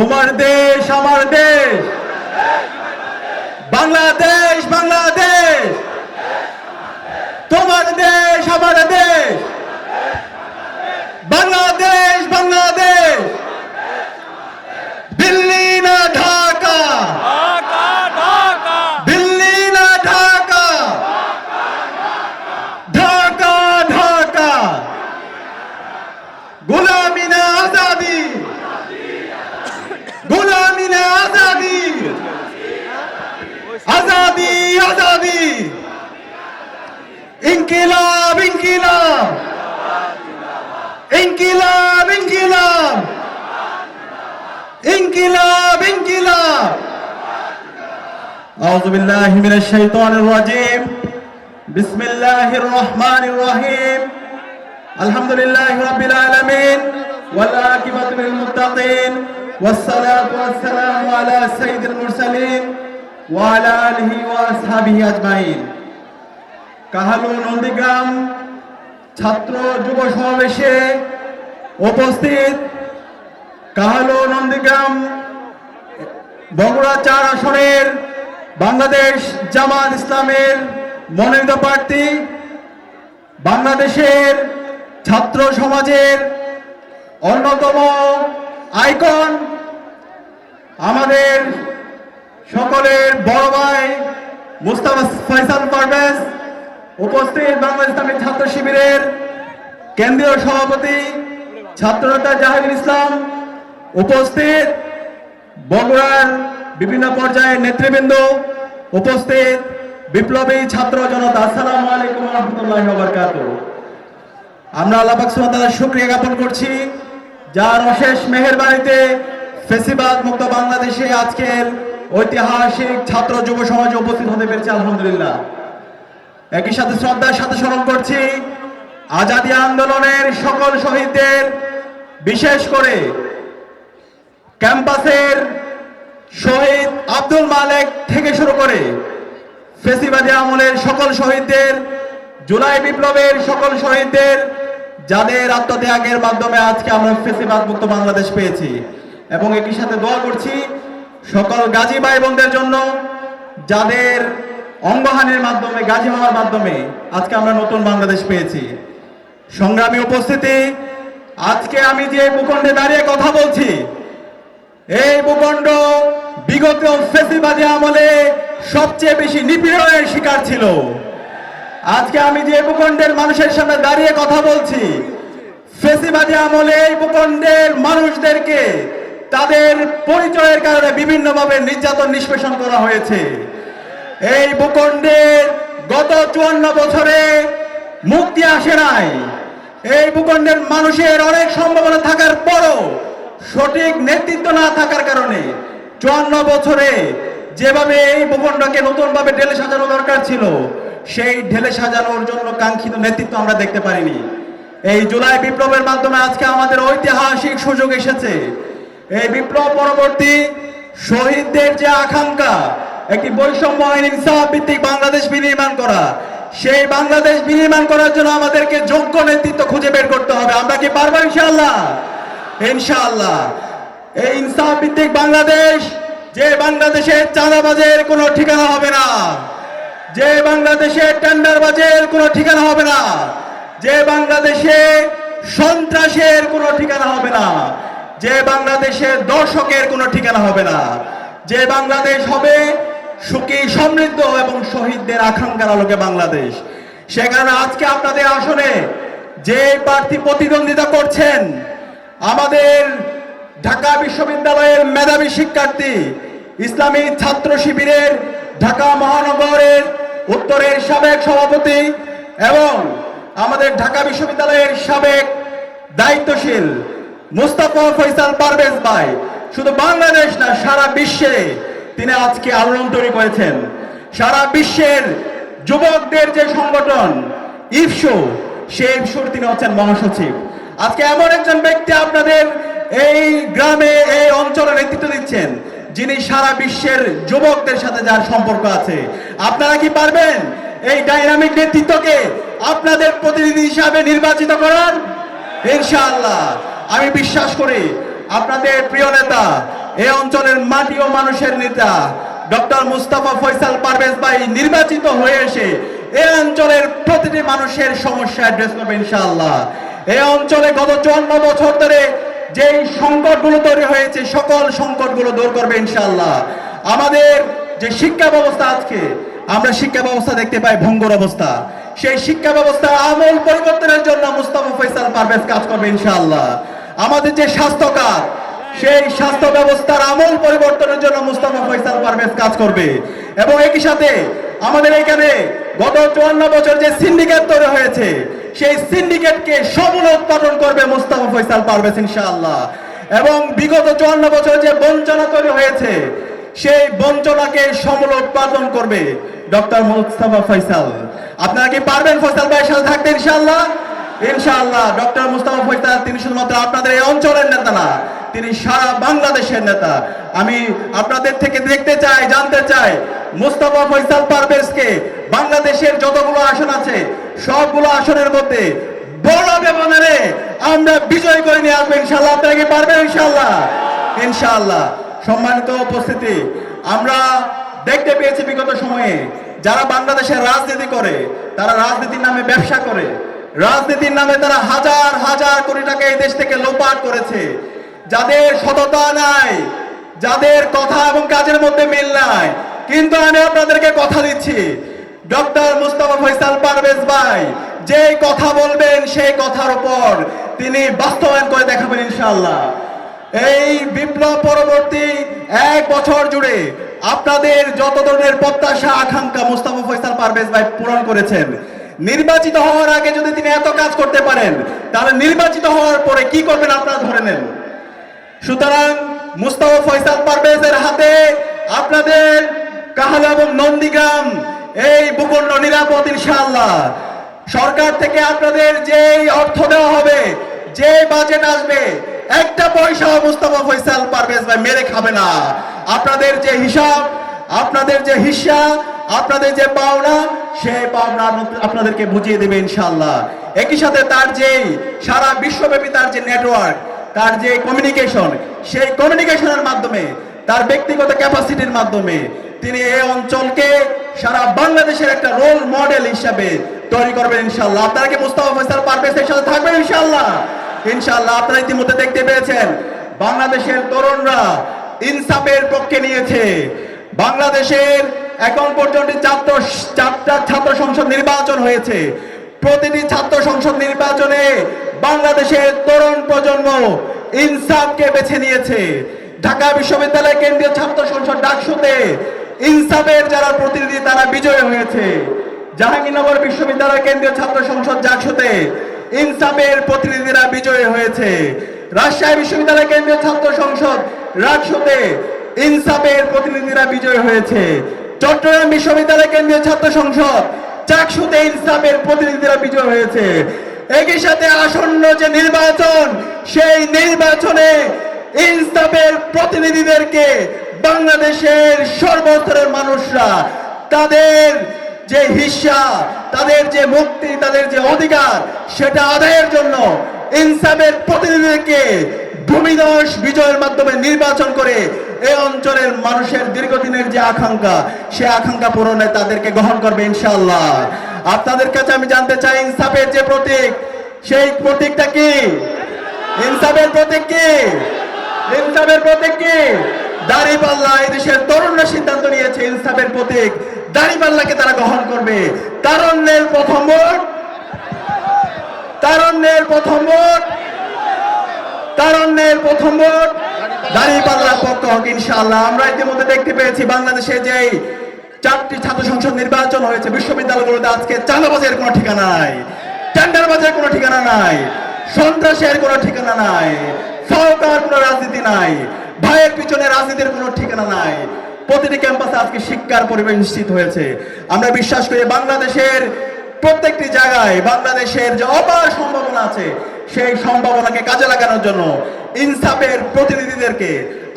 তোমার দেশ আমার দেশ। বাংলাদেশ বাংলাদেশ তোমার দেশ আমার দেশ বাংলাদেশ বাংলাদেশ দিল্লি না ঢাকা ঢাকা ঢাকা দিল্লি না ঢাকা ঢাকা ঢাকা গোলামি না আজাদি গোলামি না আজাদি আজাদি আজাদি ইনকিলাব ইনকিলাব ইনকিলাব ইনকিলাব ইনকিলাব ইনকিলাব أعوذ بالله من الشيطان الرجيم بسم الله الرحمن الرحيم الحمد لله رب العالمين والعاقبة للمتقين والصلاة والسلام على سيد المرسلين ওয়ালা আলহি ওয়া সাহাবিহি আজমাইন। নন্দীগ্রাম ছাত্র যুব সমাবেশে উপস্থিত কাহালু নন্দীগ্রাম বগুড়া চার আসনের বাংলাদেশ জামাত ইসলামের মনোনীত প্রার্থী, বাংলাদেশের ছাত্র সমাজের অন্যতম আইকন আমাদের সকলের বড় ভাই মুস্তাফা ফয়সাল পারভেজ উপস্থিত বাংলাদেশ ইসলামী ছাত্র শিবিরের কেন্দ্রীয় সভাপতি ছাত্রনেতা জাহিদুল ইসলাম উপস্থিত, বগুড়ার বিভিন্ন পর্যায়ের নেতৃবৃন্দ উপস্থিত, বিপ্লবী ছাত্র জনতা, আসসালামু আলাইকুম রহমতুল্লাহ বরকাত আমরা আল্লাহ পাক সুবহানাহু ওয়া তাআলার শুকরিয়া জ্ঞাপন করছি। যার অশেষ মেহেরবানিতে ফেসিবাদ মুক্ত বাংলাদেশে আজকের ঐতিহাসিক ছাত্র যুব সমাজে উপস্থিত হতে পেরেছে, আলহামদুলিল্লাহ। একই সাথে শ্রদ্ধার সাথে স্মরণ করছি, আজাদী আন্দোলনের সকল শহীদদের, বিশেষ করে ক্যাম্পাসের শহীদ আব্দুল মালেক থেকে শুরু করে ফেসিবাদী আমলের সকল শহীদদের, জুলাই বিপ্লবের সকল শহীদদের, যাদের আত্মত্যাগের মাধ্যমে আজকে আমরা ফেসিবাদ মুক্ত বাংলাদেশ পেয়েছি। এবং একই সাথে দোয়া করছি সকল গাজী ভাই বোনদের জন্য যাদের অঙ্গহানির মাধ্যমে, গাজী হওয়ার মাধ্যমে আজকে আমরা নতুন বাংলাদেশ পেয়েছি। সংগ্রামী উপস্থিতি, আজকে আমি যে ভূখণ্ডে দাঁড়িয়ে কথা বলছি, এই ভূখণ্ড বিগত ফেসিবাদী আমলে সবচেয়ে বেশি নিপীড়নের শিকার ছিল। আজকে আমি যে ভূখণ্ডের মানুষের সামনে দাঁড়িয়ে কথা বলছি, ফেসিবাদী আমলে এই ভূখণ্ডের মানুষদেরকে তাদের পরিচয়ের কারণে বিভিন্নভাবে নির্যাতন নিষ্পেষণ করা হয়েছে। এই ভূখণ্ডের গত চুয়ান্ন বছরে মুক্তি আসে নাই। এই ভূখণ্ডের মানুষের অনেক সম্ভাবনা থাকার পরও সঠিক নেতৃত্ব না থাকার কারণে চুয়ান্ন বছরে যেভাবে এই ভূখণ্ডকে নতুনভাবে ঢেলে সাজানো দরকার ছিল, সেই ঢেলে সাজানোর জন্য কাঙ্ক্ষিত নেতৃত্ব আমরা দেখতে পারিনি। এই জুলাই বিপ্লবের মাধ্যমে আজকে আমাদের ঐতিহাসিক সুযোগ এসেছে। এই বিপ্লব পরবর্তী শহীদদের যে আকাঙ্ক্ষা, একটি বৈষম্যহীন ইনসাফ ভিত্তিক বাংলাদেশ বিনির্মাণ করা, সেই বাংলাদেশ বিনির্মাণ করার জন্য আমাদেরকে যোগ্য নেতৃত্ব খুঁজে বের করতে হবে। আমরা কি পারব ইনশাআল্লাহ? ইনশাআল্লাহ। এই ইনসাফ ভিত্তিক বাংলাদেশ, যে বাংলাদেশের চাঁদাবাজের কোনো ঠিকানা হবে না। যে বাংলাদেশে টেন্ডারবাজের কোনো ঠিকানা হবে না। যে বাংলাদেশে সন্ত্রাসের কোনো ঠিকানা হবে না। যে বাংলাদেশে দর্শকের কোনো ঠিকানা হবে না। যে বাংলাদেশ হবে সুখী, সমৃদ্ধ এবং শহীদদের আকাঙ্ক্ষার আলোকে বাংলাদেশ। সে কারণে আজকে আপনাদের আসনে যে প্রার্থী প্রতিদ্বন্দ্বিতা করছেন, আমাদের ঢাকা বিশ্ববিদ্যালয়ের মেধাবী শিক্ষার্থী, ইসলামী ছাত্র শিবিরের ঢাকা মহানগরের উত্তরের সাবেক সভাপতি এবং আমাদের ঢাকা বিশ্ববিদ্যালয়ের সাবেক দায়িত্বশীল মুস্তাফা ফৈসাল পারভেজ ভাই, শুধু বাংলাদেশ না, সারা বিশ্বে তিনি আজকে আলোড়ন তৈরি করেছেন। সারা বিশ্বের যুবকদের যে সংগঠন ইফসো সেই ইফসোর তিনি হচ্ছেন মহাসচিব। আজকে এমন একজন ব্যক্তি আপনাদের এই গ্রামে, এই অঞ্চলে নেতৃত্ব দিচ্ছেন, যিনি সারা বিশ্বের যুবকদের সাথে যার সম্পর্ক আছে। আপনারা কি পারবেন এই ডাইনামিক নেতৃত্বকে আপনাদের প্রতিনিধি হিসাবে নির্বাচিত করার? ইনশাআল্লাহ। আমি বিশ্বাস করি আপনাদের প্রিয় নেতা, এ অঞ্চলের মাটি ও মানুষের নেতা, ডক্টর মুস্তাফা ফয়সাল পারভেজ ভাই নির্বাচিত হয়ে এসে এ অঞ্চলের প্রতিটি মানুষের সমস্যা অ্যাড্রেস করবে ইনশাআল্লাহ। এই অঞ্চলে গত চুয়ান্ন বছর ধরে যেই সংকটগুলো তৈরি হয়েছে, সকল সংকটগুলো দূর করবে ইনশাআল্লাহ। আমাদের যে শিক্ষা ব্যবস্থা আজকে, আমরা শিক্ষা ব্যবস্থা দেখতে পাই ভঙ্গুর অবস্থা। সেই শিক্ষা ব্যবস্থার আমূল পরিবর্তনের জন্য মুস্তাফা ফয়সাল পারভেজ কাজ করবে ইনশাআল্লাহ। আমাদের যে স্বাস্থ্য কাজ সেই স্বাস্থ্য ব্যবস্থার আমল পরিবর্তনের জন্য মুস্তাফা ফয়সাল পারভেজ কাজ করবে। এবং একই সাথে আমাদের এখানে গত চুয়ান্ন বছর যে সিন্ডিকেট তৈরি হয়েছে, সেই সিন্ডিকেটকে সমূল উৎপাদন করবে মুস্তাফা ফয়সাল পারভেজ ইনশাআল্লাহ। এবং বিগত চুয়ান্ন বছর যে বঞ্চনা তৈরি হয়েছে, সেই বঞ্চনাকে সমূল উৎপাদন করবে ডক্টর মুস্তাফা ফয়সাল। আপনারা কি পারবেন ফয়সাল ভাইয়ের সাথে থাকতে ইনশাআল্লাহ? ইনশাআল্লাহ ডক্টর মুস্তাফা ফয়সাল তিনি শুধুমাত্র আপনাদের এই অঞ্চলের নেতা না, তিনি সারা বাংলাদেশের নেতা। আমি আপনাদের থেকে দেখতে চাই, জানতে চাই, মুস্তাফা ফয়সাল পারভেজকে বাংলাদেশের যতগুলো আসন আছে, সবগুলো আসনের মধ্যে বড় ব্যবধানে আমরা বিজয় করে নিয়ে আসব ইনশাআল্লাহ। আপনারা কি পারবেন ইনশাআল্লাহ? ইনশাআল্লাহ। সম্মানিত উপস্থিতি, আমরা দেখতে পেয়েছি বিগত সময়ে যারা বাংলাদেশের রাজনীতি করে, তারা রাজনীতির নামে ব্যবসা করে রাজনীতির নামে তারা হাজার হাজার কোটি টাকা এই দেশ থেকে লোপাট করেছে। যাদের সততা নাই, যাদের কথা এবং কাজের মধ্যে মিল নাই। কিন্তু আমি আপনাদেরকে কথা দিচ্ছি, ডক্টর মুস্তফা ফয়সাল পারভেজ ভাই যে কথা বলবেন সেই কথার উপর তিনি বাস্তবায়ন করে দেখাবেন ইনশাআল্লাহ। এই বিপ্লব পরবর্তী এক বছর জুড়ে আপনাদের যত ধরনের প্রত্যাশা, আকাঙ্ক্ষা মুস্তাফা ফয়সাল পারভেজ ভাই পূরণ করেছেন নির্বাচিত হওয়ার আগে যদি তিনি এত কাজ করতে পারেন, তাহলে নির্বাচিত হওয়ার পরে কি করবেন আপনারা ধরে নেন। সুতরাং মুস্তাফা ফয়সাল পারভেজের হাতে আপনাদের কাহাল এবং নন্দীগ্রাম, এই ভূখণ্ড নিরাপদ ইনশাআল্লাহ। সরকার থেকে আপনাদের যেই অর্থ দেওয়া হবে যে বাজেট আসবে, একটা পয়সা মুস্তাফা ফয়সাল পারভেজ ভাই মেরে খাবে না। আপনাদের যে হিসাব, আপনাদের যে হিসা আপনাদের যে পাওনা সেই পাওনা আপনাদেরকে বুঝিয়ে দেবে ইনশাল্লাহ একই সাথে তার যে সারা বিশ্বব্যাপী তার যে নেটওয়ার্ক তার যে কমিউনিকেশন সেই কমিউনিকেশনের মাধ্যমে, তার ব্যক্তিগত ক্যাপাসিটির মাধ্যমে, তিনি এই অঞ্চলকে সারা বাংলাদেশের একটা রোল মডেল হিসাবে তৈরি করবেন ইনশাল্লাহ আপনারা কি মুস্তাফা ফয়সাল পারভেজের সাথে থাকবেন ইনশাল্লাহ ইনশাআল্লাহ, আপনারা ইতিমধ্যে দেখতে পেয়েছেন, বাংলাদেশের তরুণরা ইনসাফের পক্ষে নিয়েছে। বাংলাদেশের এখন পর্যন্ত ছাত্র চারটা ছাত্র সংসদ নির্বাচন হয়েছে। প্রতিটি ছাত্র সংসদ নির্বাচনে বাংলাদেশের তরুণ প্রজন্ম ইনসাফকে বেছে নিয়েছে। ঢাকা বিশ্ববিদ্যালয় কেন্দ্রীয় ছাত্র সংসদ ডাকসুতে ইনসাফের যারা প্রতিনিধি, তারা বিজয় হয়েছে। জাহাঙ্গীরনগর বিশ্ববিদ্যালয় কেন্দ্রীয় ছাত্র সংসদ ডাকসুতে ইনসাফের প্রতিনিধিরা বিজয়ী হয়েছে। রাজশাহী বিশ্ববিদ্যালয় কেন্দ্রীয় ছাত্র সংসদ রাজসুতে ইনসাফের প্রতিনিধিরা বিজয় হয়েছে। চট্টগ্রাম বিশ্ববিদ্যালয় কেন্দ্রীয় ছাত্র সংসদ চাকসুতে ইনসাফের প্রতিনিধিরা বিজয় হয়েছে। একই সাথে আসন্ন যে নির্বাচন, সেই নির্বাচনে ইনসাফের প্রতিনিধিদেরকে বাংলাদেশের সর্বস্তরের মানুষরা তাদের যে হিসা তাদের যে মুক্তি, তাদের যে অধিকার, সেটা আদায়ের জন্য ইনসাফের প্রতিনিধিদেরকে ভূমিদশ বিজয়ের মাধ্যমে নির্বাচন করে এই অঞ্চলের মানুষের দীর্ঘদিনের যে আকাঙ্ক্ষা, সে আকাঙ্ক্ষা পূরণে তাদেরকে গ্রহণ করবে ইনশাআল্লাহ। আপনাদের কাছে আমি জানতে চাই, ইনসাফের যে প্রতীক, সেই প্রতীকটা কি? ইনসাফের প্রতীক কি? ইনসাফের প্রতীক কি? দাড়িপাল্লা, এই দেশের তরুণরা সিদ্ধান্ত নিয়েছে, ইনসাফের প্রতীক দাড়িপাল্লাকে তারা গ্রহণ করবে। তারণ্যের প্রথম ভোট। তারণ্যের প্রথম ভোট। তারণ্যের প্রথম ভোট। দাঁড়িপাল্লার পক্ষ হোক, ইনশাআল্লাহ। আমরা ইতিমধ্যে দেখতে পেয়েছি বাংলাদেশে যেই চারটি ছাত্র সংসদ নির্বাচন হয়েছে, বিশ্ববিদ্যালয়গুলোতে আজকে চাঁদাবাজের কোনো ঠিকানা নাই, টেন্ডারবাজের কোনো ঠিকানা নাই, সন্ত্রাসের কোনো ঠিকানা নাই সরকার কোনো রাজনীতি নাই, ভাইয়ের পিছনে রাজনীতির কোনো ঠিকানা নাই। প্রতিটি ক্যাম্পাসে আজকে শিক্ষার পরিবেশ নিশ্চিত হয়েছে। আমরা বিশ্বাস করি বাংলাদেশের প্রত্যেকটি জায়গায় বাংলাদেশের যে অপার সম্ভাবনা আছে, সেই সম্ভাবনাকে কাজে লাগানোর জন্য ইনসাফের প্রতিনিধিদেরকে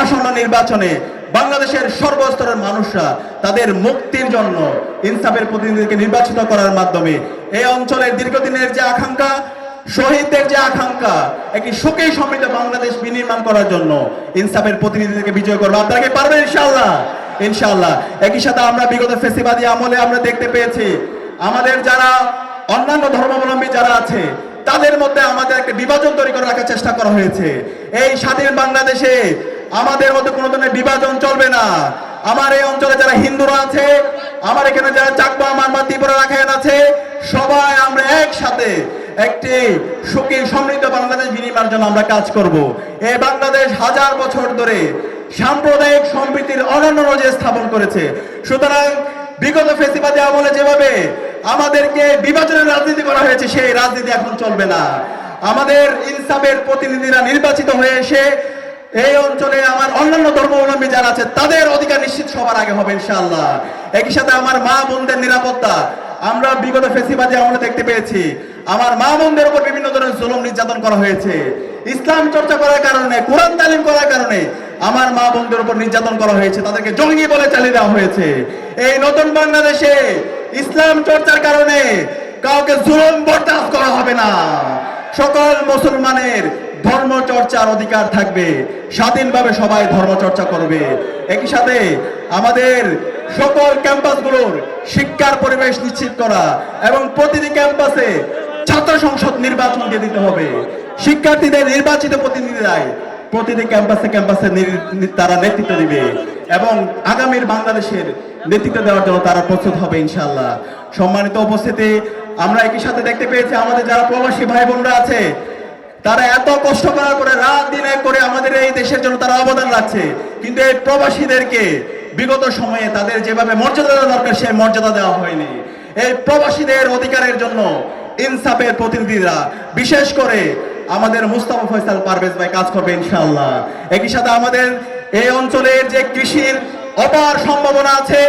আসন্ন নির্বাচনে বাংলাদেশের সর্বস্তরের মানুষরা তাদের মুক্তির জন্য ইনসাফের প্রতিনিধিকে নির্বাচিত করার মাধ্যমে এই অঞ্চলের দীর্ঘদিনের যে আকাঙ্ক্ষা, শহীদদের যে আকাঙ্ক্ষা, একটি সুখী সমৃদ্ধ বাংলাদেশ বিনির্মাণ করার জন্য ইনসাফের প্রতিনিধিদেরকে বিজয় করব। আপনারা কি পারবেন ইনশাল্লাহ ইনশাআল্লাহ। একই সাথে আমরা বিগত ফেসিবাদী আমলে আমরা দেখতে পেয়েছি, আমাদের যারা অন্যান্য ধর্মাবলম্বী যারা আছে তাদের মধ্যে আমাদের একটা বিভাজন তৈরি করে রাখার চেষ্টা করা হয়েছে। এই স্বাধীন বাংলাদেশে আমাদের মধ্যে কোনো ধরনের বিভাজন চলবে না। আমার এই অঞ্চলে যারা হিন্দুরা আছে, আমার এখানে যারা চাকমা মারমা ত্রিপুরা রাখায়ন আছে, সবাই আমরা একসাথে একটি সুখী, সমৃদ্ধ বাংলাদেশ বিনিময়ের জন্য আমরা কাজ করব। এই বাংলাদেশ হাজার বছর ধরে সাম্প্রদায়িক সম্প্রীতির অনন্য নজির স্থাপন করেছে। সুতরাং বিগত ফেসিবাদী আমলে যেভাবে আমাদেরকে বিভাজনের রাজনীতি করা হয়েছে, সেই রাজনীতি এখন চলবে না। আমাদের ইনসাফের প্রতিনিধিরা নির্বাচিত হয়ে এসে এই অঞ্চলে আমার অন্যান্য ধর্মাবলম্বী যারা আছে, তাদের অধিকার নিশ্চিত সবার আগে হবে, ইনশাআল্লাহ। একই সাথে আমার মা বোনদের নিরাপত্তা, আমরা বিগত ফেসিবাদী আমরা দেখতে পেয়েছি। আমার মা বোনদের উপর বিভিন্ন ধরনের জুলুম নির্যাতন করা হয়েছে। ইসলাম চর্চা করার কারণে, কোরআন তালিম করার কারণে আমার মা বোনদের উপর নির্যাতন করা হয়েছে, তাদেরকে জঙ্গি বলে চালিয়ে দেওয়া হয়েছে। এই নতুন বাংলাদেশে ইসলাম চর্চার কারণে কাউকে জুলুম বরদাস্ত করা হবে না। সকল মুসলমানের ধর্ম চর্চার অধিকার থাকবে। স্বাধীনভাবে সবাই ধর্ম চর্চা করবে। একই সাথে আমাদের সকল ক্যাম্পাসগুলোর শিক্ষার পরিবেশ নিশ্চিত করা এবং প্রতিটি ক্যাম্পাসে ছাত্র সংসদ নির্বাচন দিয়ে দিতে হবে। শিক্ষার্থীদের নির্বাচিত প্রতিনিধিরাই প্রতিটি ক্যাম্পাসে ক্যাম্পাসে তারা নেতৃত্ব দিবে এবং আগামীর বাংলাদেশের নেতৃত্ব দেওয়ার জন্য তারা প্রস্তুত হবে ইনশাল্লাহ সম্মানিত উপস্থিতি, আমরা একই সাথে দেখতে পেয়েছি আমাদের যারা প্রবাসী ভাই বোনরা আছে, তারা এত কষ্ট করার পরে রাত দিন এক করে আমাদের এই দেশের জন্য তারা অবদান রাখছে। কিন্তু এই প্রবাসীদেরকে বিগত সময়ে তাদের যেভাবে মর্যাদা দেওয়া দরকার, সেই মর্যাদা দেওয়া হয়নি। এই প্রবাসীদের অধিকারের জন্য ইনসাফের প্রতিনিধিরা, বিশেষ করে আমাদের মুস্তাফা ফয়সাল পারভেজ ভাই কাজ করবে ইনশাল্লাহ একই সাথে আমাদের এই অঞ্চলের যে কৃষির অপার সম্ভাবনা আছে।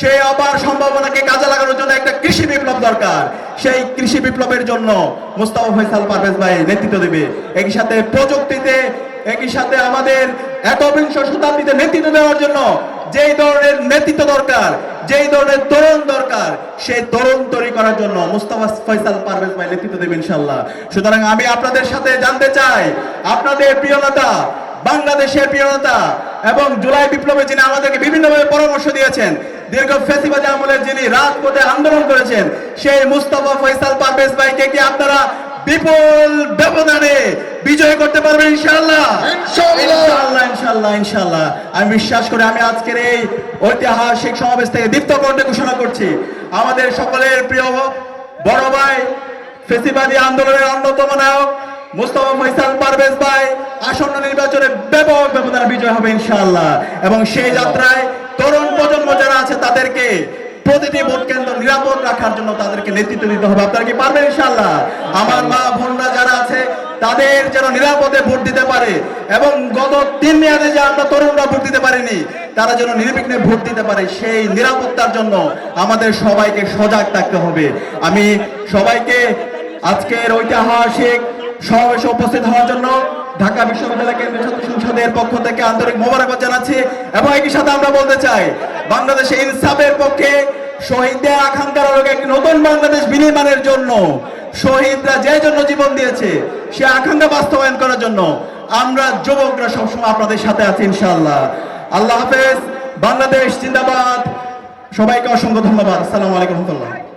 সেই অপার সম্ভাবনাকে কাজে লাগানোর জন্য একটা কৃষি বিপ্লব দরকার। সেই কৃষি বিপ্লবের জন্য মুস্তাফা ফয়সাল পারভেজ ভাই নেতৃত্ব দেবে। একই সাথে প্রযুক্তিতে, একই সাথে আমাদের একবিংশ শতাব্দীতে নেতৃত্ব দেওয়ার জন্য যেই ধরনের নেতৃত্ব দরকার, যেই ধরনের তরুণ দরকার, সেই তরুণ তৈরি করার জন্য মুস্তাফা ফয়সাল পারভেজ ভাই নেতৃত্ব দেবে ইনশাল্লাহ সুতরাং আমি আপনাদের সাথে জানতে চাই, আপনাদের প্রিয় নেতা বাংলাদেশের প্রিয়তা এবং জুলাই বিপ্লবে যিনি আমাদেরকে বিভিন্নভাবে পরামর্শ দিয়েছেন দীর্ঘ ফেসিবাদী আমলের যিনি রাজপথে আন্দোলন করেছেন সেই মুস্তফা ফয়সাল পারভেজ ভাইকে কি আপনারা বিপুল ব্যবধানে বিজয় করতে পারবেন ইনশাল্লাহ ইনশাআল্লাহ। ইনশাল্লাহ ইনশাল্লাহ আমি বিশ্বাস করি আমি আজকের এই ঐতিহাসিক সমাবেশ থেকে দীপ্ত কণ্ঠে ঘোষণা করছি। আমাদের সকলের প্রিয় বড় ভাই ফেসিবাদী আন্দোলনের অন্যতম নায়ক মুস্তফা ফয়সাল পারভেজ ভাই আসন্ন নির্বাচনে ব্যাপক ব্যবধানে বিজয় হবে ইনশাআল্লাহ। এবং সেই যাত্রায় তরুণ প্রজন্ম যারা আছে তাদেরকে প্রতিটি ভোট কেন্দ্র নিরাপদ রাখার জন্য তাদেরকে নেতৃত্ব দিতে হবে। আপনারা কি পারবেন ইনশাআল্লাহ? আমার মা বোনরা যারা আছে তাদের যেন নিরাপদে ভোট দিতে পারে। এবং গত তিন মেয়াদে যে আমরা তরুণরা ভোট দিতে পারিনি তারা যেন নির্বিঘ্নে ভোট দিতে পারে সেই নিরাপত্তার জন্য আমাদের সবাইকে সজাগ থাকতে হবে। আমি সবাইকে আজকের ঐতিহাসিক সমাবেশে উপস্থিত হওয়ার জন্য ঢাকা বিশ্ববিদ্যালয় কেন্দ্রীয় ছাত্র সংসদের পক্ষ থেকে আন্তরিক মোবারকবাদ জানাচ্ছি এবং একই সাথে আমরা বলতে চাই, বাংলাদেশে ইনসাফের পক্ষে শহীদদের আকাঙ্ক্ষার আলোকে একটি নতুন বাংলাদেশ বিনির্মাণের জন্য, শহীদরা যে জন্য জীবন দিয়েছে, সে আকাঙ্ক্ষা বাস্তবায়ন করার জন্য আমরা যুবকরা সবসময় আপনাদের সাথে আছি ইনশাআল্লাহ। আল্লাহ হাফেজ, বাংলাদেশ জিন্দাবাদ। সবাইকে অসংখ্য ধন্যবাদ। আসসালামু আলাইকুম রহমতুল্লাহ।